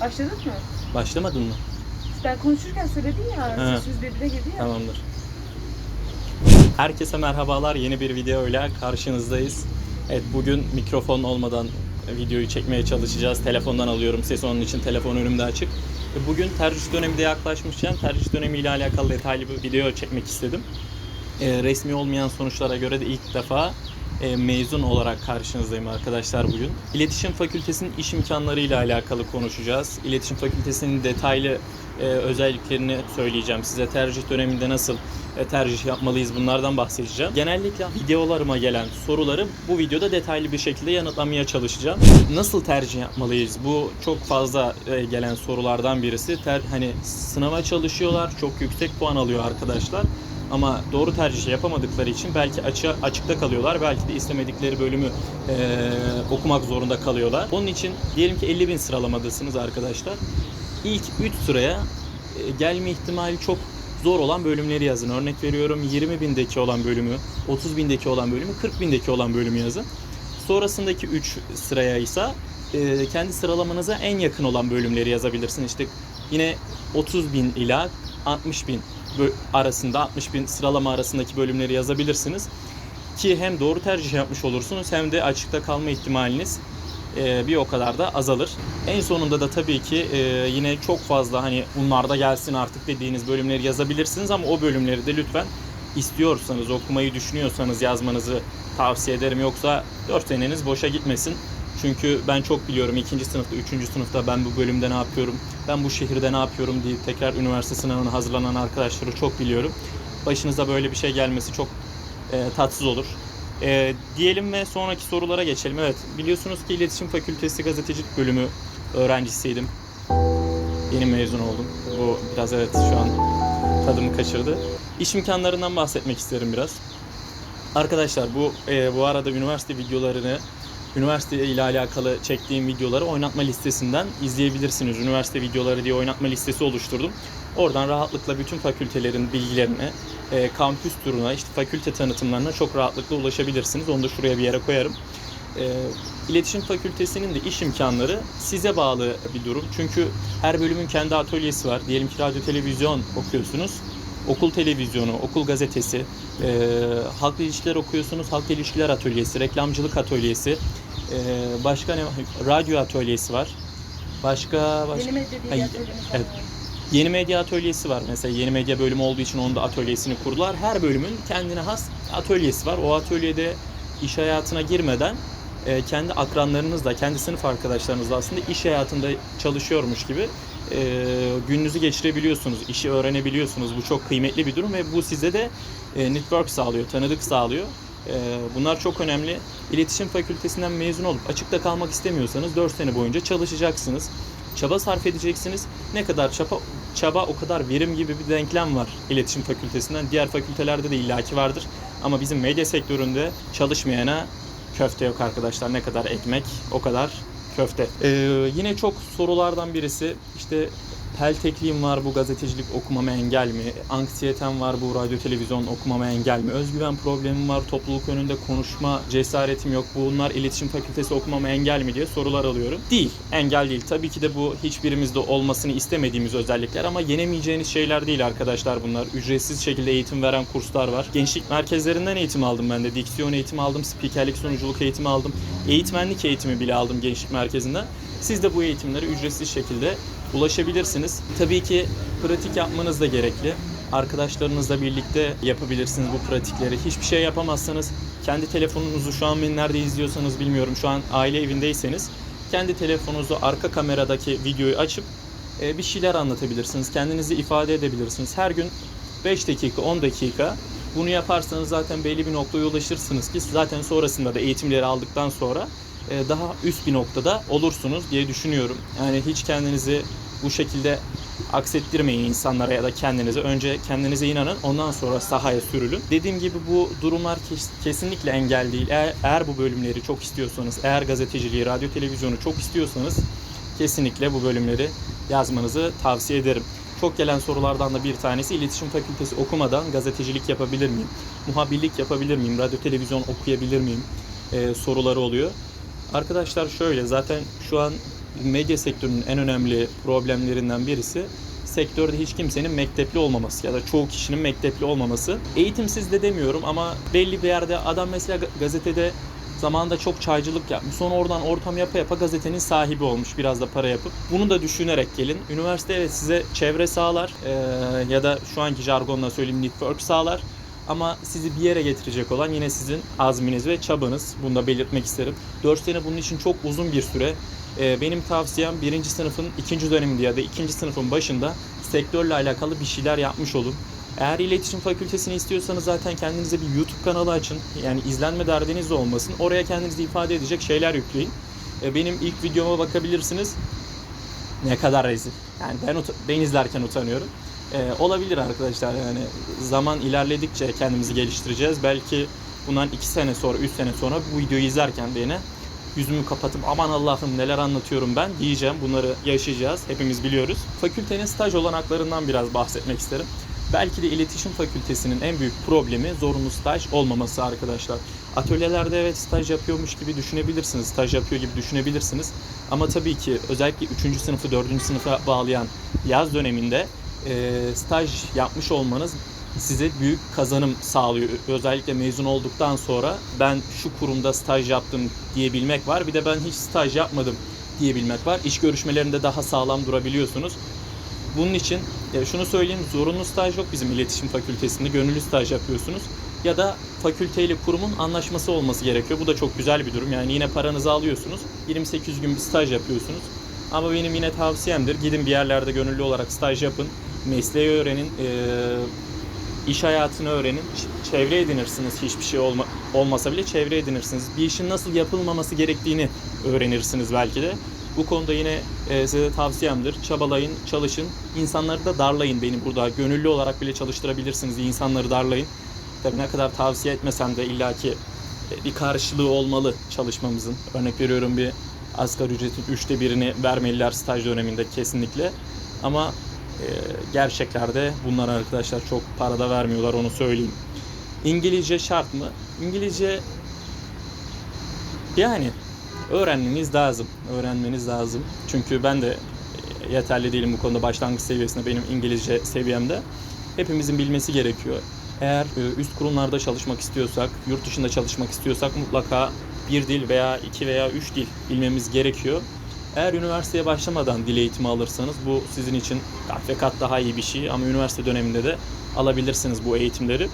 Başladın mı? Başlamadın mı? Ben konuşurken söyledin ya. He. Sesiniz birbirine girdi ya. Tamamdır. Herkese merhabalar. Yeni bir video ile karşınızdayız. Evet bugün mikrofon olmadan videoyu çekmeye çalışacağız. Telefondan alıyorum sesi onun için telefon önümde açık. Ve Bugün tercih dönemi de yaklaşmışken tercih dönemiyle alakalı detaylı bir video çekmek istedim. Ee, resmi olmayan sonuçlara göre de ilk defa e, mezun olarak karşınızdayım arkadaşlar bugün. İletişim Fakültesinin iş imkanları ile alakalı konuşacağız. İletişim Fakültesinin detaylı e, özelliklerini söyleyeceğim size. Tercih döneminde nasıl e, tercih yapmalıyız bunlardan bahsedeceğim. Genellikle videolarıma gelen soruları bu videoda detaylı bir şekilde yanıtlamaya çalışacağım. Nasıl tercih yapmalıyız? Bu çok fazla gelen sorulardan birisi. Ter, hani sınava çalışıyorlar, çok yüksek puan alıyor arkadaşlar. Ama doğru tercih yapamadıkları için belki açı, açıkta kalıyorlar. Belki de istemedikleri bölümü e, okumak zorunda kalıyorlar. Onun için diyelim ki 50 bin sıralamadasınız arkadaşlar. İlk 3 sıraya e, gelme ihtimali çok zor olan bölümleri yazın. Örnek veriyorum 20 bindeki olan bölümü, 30 bindeki olan bölümü, 40 bindeki olan bölümü yazın. Sonrasındaki 3 sıraya ise e, kendi sıralamanıza en yakın olan bölümleri yazabilirsiniz. İşte yine 30 bin ila 60 bin arasında 60 bin sıralama arasındaki bölümleri yazabilirsiniz. Ki hem doğru tercih yapmış olursunuz hem de açıkta kalma ihtimaliniz e, bir o kadar da azalır. En sonunda da tabii ki e, yine çok fazla hani bunlar da gelsin artık dediğiniz bölümleri yazabilirsiniz ama o bölümleri de lütfen istiyorsanız, okumayı düşünüyorsanız yazmanızı tavsiye ederim. Yoksa 4 seneniz boşa gitmesin. Çünkü ben çok biliyorum ikinci sınıfta, üçüncü sınıfta ben bu bölümde ne yapıyorum, ben bu şehirde ne yapıyorum diye tekrar üniversite sınavına hazırlanan arkadaşları çok biliyorum. Başınıza böyle bir şey gelmesi çok e, tatsız olur. E, diyelim ve sonraki sorulara geçelim. Evet, biliyorsunuz ki İletişim Fakültesi Gazetecilik Bölümü öğrencisiydim. Yeni mezun oldum. Bu biraz evet şu an tadımı kaçırdı. İş imkanlarından bahsetmek isterim biraz. Arkadaşlar bu e, bu arada üniversite videolarını üniversite ile alakalı çektiğim videoları oynatma listesinden izleyebilirsiniz. Üniversite videoları diye oynatma listesi oluşturdum. Oradan rahatlıkla bütün fakültelerin bilgilerine, e, kampüs turuna, işte fakülte tanıtımlarına çok rahatlıkla ulaşabilirsiniz. Onu da şuraya bir yere koyarım. E, İletişim Fakültesinin de iş imkanları size bağlı bir durum. Çünkü her bölümün kendi atölyesi var. Diyelim ki radyo televizyon okuyorsunuz. Okul televizyonu, okul gazetesi, e, halkla ilişkiler okuyorsunuz, halkla ilişkiler atölyesi, reklamcılık atölyesi, e, başka ne? Radyo atölyesi var. Başka, başka Yeni medya diye evet. Yeni medya atölyesi var. Mesela yeni medya bölümü olduğu için onun da atölyesini kurdular. Her bölümün kendine has atölyesi var. O atölyede iş hayatına girmeden e, kendi akranlarınızla, kendi sınıf arkadaşlarınızla aslında iş hayatında çalışıyormuş gibi e, gününüzü geçirebiliyorsunuz, işi öğrenebiliyorsunuz. Bu çok kıymetli bir durum ve bu size de e, network sağlıyor, tanıdık sağlıyor. E, bunlar çok önemli. İletişim fakültesinden mezun olup açıkta kalmak istemiyorsanız 4 sene boyunca çalışacaksınız. Çaba sarf edeceksiniz. Ne kadar çaba, çaba o kadar verim gibi bir denklem var iletişim fakültesinden. Diğer fakültelerde de illaki vardır. Ama bizim medya sektöründe çalışmayana köfte yok arkadaşlar. Ne kadar ekmek o kadar köfte. Ee, yine çok sorulardan birisi işte peltekliğim var bu gazetecilik okumama engel mi? Anksiyetem var bu radyo televizyon okumama engel mi? Özgüven problemim var topluluk önünde konuşma cesaretim yok. Bunlar iletişim fakültesi okumama engel mi diye sorular alıyorum. Değil. Engel değil. Tabii ki de bu hiçbirimizde olmasını istemediğimiz özellikler ama yenemeyeceğiniz şeyler değil arkadaşlar bunlar. Ücretsiz şekilde eğitim veren kurslar var. Gençlik merkezlerinden eğitim aldım ben de. Diksiyon eğitimi aldım, spikerlik sunuculuk eğitimi aldım. Eğitmenlik eğitimi bile aldım gençlik merkezinden. Siz de bu eğitimlere ücretsiz şekilde ulaşabilirsiniz. Tabii ki pratik yapmanız da gerekli. Arkadaşlarınızla birlikte yapabilirsiniz bu pratikleri. Hiçbir şey yapamazsanız kendi telefonunuzu şu an beni nerede izliyorsanız bilmiyorum. Şu an aile evindeyseniz kendi telefonunuzu arka kameradaki videoyu açıp e, bir şeyler anlatabilirsiniz. Kendinizi ifade edebilirsiniz. Her gün 5 dakika, 10 dakika bunu yaparsanız zaten belli bir noktaya ulaşırsınız ki zaten sonrasında da eğitimleri aldıktan sonra daha üst bir noktada olursunuz diye düşünüyorum. Yani hiç kendinizi bu şekilde aksettirmeyin insanlara ya da kendinize. Önce kendinize inanın ondan sonra sahaya sürülün. Dediğim gibi bu durumlar kes- kesinlikle engel değil. Eğer bu bölümleri çok istiyorsanız, eğer gazeteciliği, radyo, televizyonu çok istiyorsanız kesinlikle bu bölümleri yazmanızı tavsiye ederim. Çok gelen sorulardan da bir tanesi iletişim fakültesi okumadan gazetecilik yapabilir miyim? Muhabirlik yapabilir miyim? Radyo, televizyon okuyabilir miyim? Ee, soruları oluyor. Arkadaşlar şöyle zaten şu an medya sektörünün en önemli problemlerinden birisi sektörde hiç kimsenin mektepli olmaması ya da çoğu kişinin mektepli olmaması. Eğitimsiz de demiyorum ama belli bir yerde adam mesela ga- gazetede zamanında çok çaycılık yapmış. Sonra oradan ortam yapa yapa gazetenin sahibi olmuş. Biraz da para yapıp. Bunu da düşünerek gelin. Üniversite evet size çevre sağlar eee, ya da şu anki jargonla söyleyeyim network sağlar. Ama sizi bir yere getirecek olan yine sizin azminiz ve çabanız. Bunu da belirtmek isterim. 4 sene bunun için çok uzun bir süre. Ee, benim tavsiyem birinci sınıfın ikinci döneminde ya da ikinci sınıfın başında sektörle alakalı bir şeyler yapmış olun. Eğer iletişim fakültesini istiyorsanız zaten kendinize bir YouTube kanalı açın. Yani izlenme derdiniz de olmasın. Oraya kendinizi ifade edecek şeyler yükleyin. Ee, benim ilk videoma bakabilirsiniz. Ne kadar rezil. Yani ben ben izlerken utanıyorum. Ee, olabilir arkadaşlar yani zaman ilerledikçe kendimizi geliştireceğiz. Belki bundan 2 sene sonra, 3 sene sonra bu videoyu izlerken de yine yüzümü kapatıp aman Allah'ım neler anlatıyorum ben diyeceğim. Bunları yaşayacağız. Hepimiz biliyoruz. Fakültenin staj olanaklarından biraz bahsetmek isterim. Belki de iletişim fakültesinin en büyük problemi zorunlu staj olmaması arkadaşlar. Atölyelerde evet staj yapıyormuş gibi düşünebilirsiniz. Staj yapıyor gibi düşünebilirsiniz. Ama tabii ki özellikle 3. sınıfı 4. sınıfa bağlayan yaz döneminde e, staj yapmış olmanız size büyük kazanım sağlıyor. Özellikle mezun olduktan sonra ben şu kurumda staj yaptım diyebilmek var. Bir de ben hiç staj yapmadım diyebilmek var. İş görüşmelerinde daha sağlam durabiliyorsunuz. Bunun için e, şunu söyleyeyim zorunlu staj yok bizim iletişim fakültesinde. Gönüllü staj yapıyorsunuz. Ya da fakülteyle kurumun anlaşması olması gerekiyor. Bu da çok güzel bir durum. Yani yine paranızı alıyorsunuz. 28 gün bir staj yapıyorsunuz. Ama benim yine tavsiyemdir. Gidin bir yerlerde gönüllü olarak staj yapın. Mesleği öğrenin. Ee, iş hayatını öğrenin. Çevre edinirsiniz. Hiçbir şey olma, olmasa bile çevre edinirsiniz. Bir işin nasıl yapılmaması gerektiğini öğrenirsiniz belki de. Bu konuda yine e, size tavsiyemdir. Çabalayın, çalışın. İnsanları da darlayın beni burada. Gönüllü olarak bile çalıştırabilirsiniz. İnsanları darlayın. Tabii ne kadar tavsiye etmesem de illaki e, bir karşılığı olmalı çalışmamızın. Örnek veriyorum bir asgari ücretin üçte birini vermeliler staj döneminde kesinlikle. Ama e, gerçeklerde bunlar arkadaşlar çok parada vermiyorlar onu söyleyeyim. İngilizce şart mı? İngilizce yani öğrenmeniz lazım. Öğrenmeniz lazım. Çünkü ben de e, yeterli değilim bu konuda başlangıç seviyesinde benim İngilizce seviyemde. Hepimizin bilmesi gerekiyor. Eğer e, üst kurumlarda çalışmak istiyorsak, yurt dışında çalışmak istiyorsak mutlaka bir dil veya iki veya üç dil bilmemiz gerekiyor. Eğer üniversiteye başlamadan dil eğitimi alırsanız bu sizin için kat ve kat daha iyi bir şey ama üniversite döneminde de alabilirsiniz bu eğitimleri.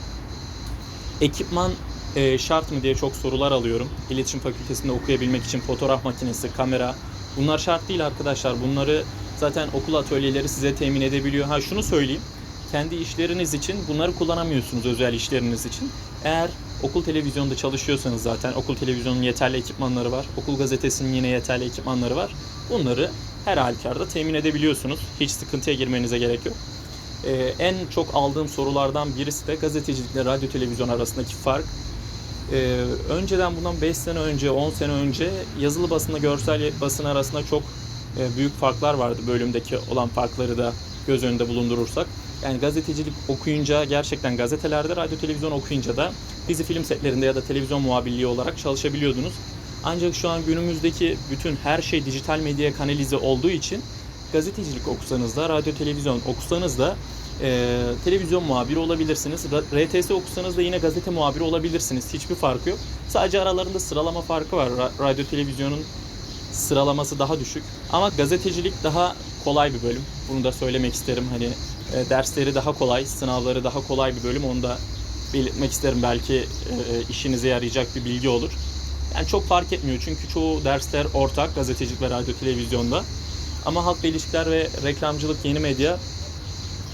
Ekipman e, şart mı diye çok sorular alıyorum. İletişim Fakültesinde okuyabilmek için fotoğraf makinesi, kamera bunlar şart değil arkadaşlar. Bunları zaten okul atölyeleri size temin edebiliyor. Ha şunu söyleyeyim. Kendi işleriniz için bunları kullanamıyorsunuz özel işleriniz için. Eğer okul televizyonda çalışıyorsanız zaten okul televizyonun yeterli ekipmanları var. Okul gazetesinin yine yeterli ekipmanları var. Bunları her halükarda temin edebiliyorsunuz. Hiç sıkıntıya girmenize gerek yok. Ee, en çok aldığım sorulardan birisi de gazetecilikle radyo televizyon arasındaki fark. Ee, önceden bundan 5 sene önce, 10 sene önce yazılı basınla görsel basın arasında çok e, büyük farklar vardı. Bölümdeki olan farkları da göz önünde bulundurursak. Yani gazetecilik okuyunca gerçekten gazetelerde, radyo televizyon okuyunca da dizi film setlerinde ya da televizyon muhabirliği olarak çalışabiliyordunuz. Ancak şu an günümüzdeki bütün her şey dijital medyaya kanalize olduğu için gazetecilik okusanız da, radyo televizyon okusanız da e, televizyon muhabiri olabilirsiniz. RTS okusanız da yine gazete muhabiri olabilirsiniz. Hiçbir farkı yok. Sadece aralarında sıralama farkı var. Ra- radyo televizyonun sıralaması daha düşük. Ama gazetecilik daha kolay bir bölüm. Bunu da söylemek isterim. Hani e, dersleri daha kolay, sınavları daha kolay bir bölüm. Onu da belirtmek isterim. Belki e, işinize yarayacak bir bilgi olur. Yani çok fark etmiyor çünkü çoğu dersler ortak gazetecilik ve radyo televizyonda. Ama halk ilişkiler ve reklamcılık yeni medya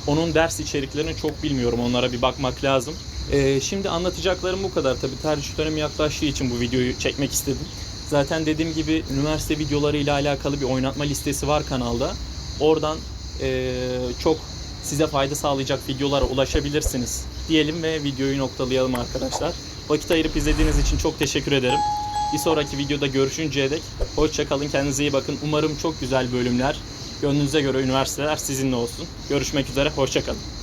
onun ders içeriklerini çok bilmiyorum. Onlara bir bakmak lazım. Ee, şimdi anlatacaklarım bu kadar. Tabii tercih dönemi yaklaştığı için bu videoyu çekmek istedim. Zaten dediğim gibi üniversite videoları ile alakalı bir oynatma listesi var kanalda. Oradan ee, çok size fayda sağlayacak videolara ulaşabilirsiniz diyelim ve videoyu noktalayalım arkadaşlar. Vakit ayırıp izlediğiniz için çok teşekkür ederim. Bir sonraki videoda görüşünceye dek hoşçakalın kendinize iyi bakın. Umarım çok güzel bölümler, gönlünüze göre üniversiteler sizinle olsun. Görüşmek üzere, hoşçakalın.